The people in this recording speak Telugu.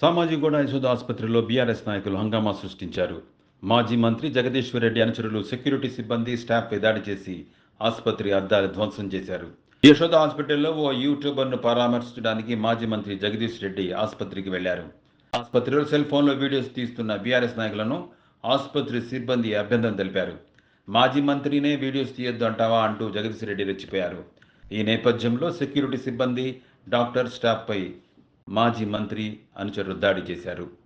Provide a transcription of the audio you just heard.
సామాజిగూడ యశోద ఆసుపత్రిలో బీఆర్ఎస్ నాయకులు హంగామా సృష్టించారు. మాజీ మంత్రి జగదీశ్వర్ రెడ్డి అనుచరులు సెక్యూరిటీ సిబ్బంది స్టాఫ్పై దాడి చేసి ఆసుపత్రి అద్దాలు ధ్వంసం చేశారు. యశోద హాస్పిటల్లో ఓ యూట్యూబర్ను పరామర్శించడానికి మాజీ మంత్రి జగదీష్ రెడ్డి ఆసుపత్రికి వెళ్ళారు. ఆసుపత్రిలో సెల్ ఫోన్లో వీడియోస్ తీస్తున్న బీఆర్ఎస్ నాయకులను ఆసుపత్రి సిబ్బంది అభ్యంతరం తెలిపారు. మాజీ మంత్రినే వీడియోస్ తీయొద్దు అంటావా అంటూ జగదీష్ రెడ్డి రెచ్చిపోయారు. ఈ నేపథ్యంలో సెక్యూరిటీ సిబ్బంది డాక్టర్ స్టాఫ్పై మాజీ మంత్రి అనుచరులు దాడి చేశారు.